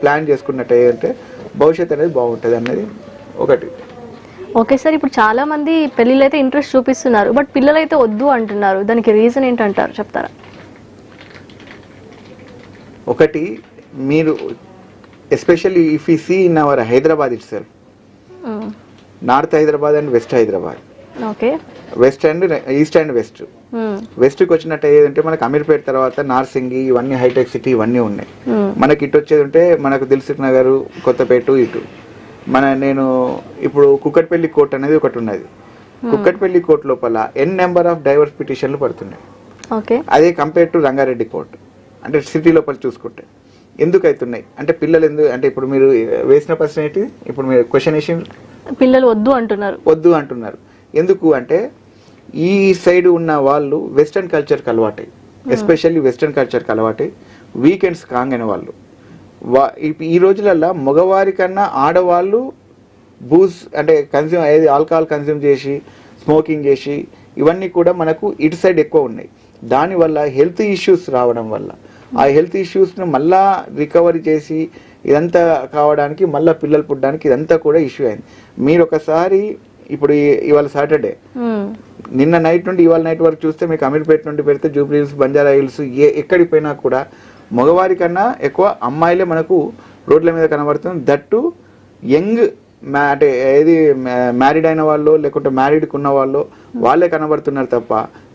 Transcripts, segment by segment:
Plan చేసుకున్నట్టు అంటే భవిష్యత్తు అనేది బాగుంటుంది అన్నది ఒకటి. ఓకే సార్ ఇప్పుడు చాలా మంది పెళ్ళిళ్ళు అయితే ఇంట్రెస్ట్ చూపిస్తున్నారు బట్ పిల్లలు అయితే వద్దు అంటున్నారు. దానికి రీజన్ ఏంటంటారు? చెప్తారా? ఒకటి మీరు especially if we see in our Hyderabad itself. Hmm. North Hyderabad and west Hyderabad. West and east and west. వెస్ట్కి వచ్చినట్టు ఏదంటే మనకి అమీర్పేట తర్వాత నార్సింగి ఇవన్నీ హైటెక్ సిటీ ఇవన్నీ ఉన్నాయి. మనకి ఇటు వచ్చేది ఉంటే మనకు దిల్సుఖ్ నగర్ కొత్తపేట ఇటు. మన నేను ఇప్పుడు కుక్కట్పల్లి కోర్ట్ అనేది ఒకటి ఉన్నది. కుక్కట్పల్లి కోర్ట్ లోపల ఎన్ నెంబర్ ఆఫ్ డైవర్స్ పిటిషన్లు పడుతున్నాయి. ఓకే. అదే కంపేర్ టు రంగారెడ్డి కోర్ట్. అంటే సిటీ లోపల చూసుకుంటే. ఎందుకు అవుతున్నాయి అంటే పిల్లలు ఎందుకు అంటే ఇప్పుడు మీరు వేసిన ప్రశ్న ఏంటి? ఇప్పుడు మీరు క్వశ్చన్ వేసి పిల్లలు వద్దు అంటున్నారు. వద్దు అంటున్నారు. ఎందుకు అంటే ఈ సైడ్ ఉన్న వాళ్ళు వెస్ట్రన్ కల్చర్కి అలవాటై ఎస్పెషల్లీ వెస్ట్రన్ కల్చర్కి అలవాటై వీకెండ్స్ కాంగని వాళ్ళు. వా ఈ- రోజులల్లో మగవారి కన్నా ఆడవాళ్ళు బూస్ అంటే కన్జ్యూమ్ ఏది ఆల్కహాల్ కన్జ్యూమ్ చేసి స్మోకింగ్ చేసి ఇవన్నీ కూడా మనకు ఇటు సైడ్ ఎక్కువ ఉన్నాయి. దానివల్ల హెల్త్ ఇష్యూస్ రావడం వల్ల. ఆ హెల్త్ ఇష్యూస్ను మళ్ళా రికవరీ చేసి ఇదంతా కావడానికి మళ్ళీ పిల్లలు పుట్టడానికి ఇదంతా కూడా ఇష్యూ అయింది. మీరు ఒకసారి ఇప్పుడు ఇవాళ సాటర్డే. నిన్న నైట్ నుండి ఇవాళ నైట్ వరకు చూస్తే మీకు అమీర్పేట నుండి పెడితే జూబ్లీ హిల్స్ బంజారా హిల్స్ ఏ ఎక్కడికి పోయినా కూడా మగవారి కన్నా ఎక్కువ అమ్మాయిలే మనకు రోడ్ల మీద కనబడుతుంది. దట్టు యంగ్ మ్యా అంటే ఏది మ్యారీడ్ అయిన వాళ్ళు లేకుంటే మ్యారీడ్కి ఉన్న వాళ్ళు వాళ్ళే కనబడుతున్నారు తప్ప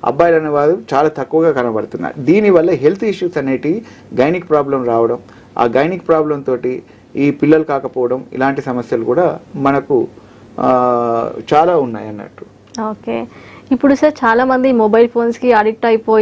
అబ్బాయిలు అనేవారు చాలా తక్కువగా కనబడుతున్నారు. దీనివల్ల హెల్త్ ఇష్యూస్ అనేటివి గైనిక్ ప్రాబ్లం రావడం ఆ గైనిక్ ప్రాబ్లం తోటి ఈ పిల్లలు కాకపోవడం ఇలాంటి సమస్యలు కూడా మనకు చాలా ఉన్నాయి అన్నట్టు. ఓకే. ఇప్పుడు సార్ చాలా మంది మొబైల్ ఫోన్స్కి అడిక్ట్ అయిపోయి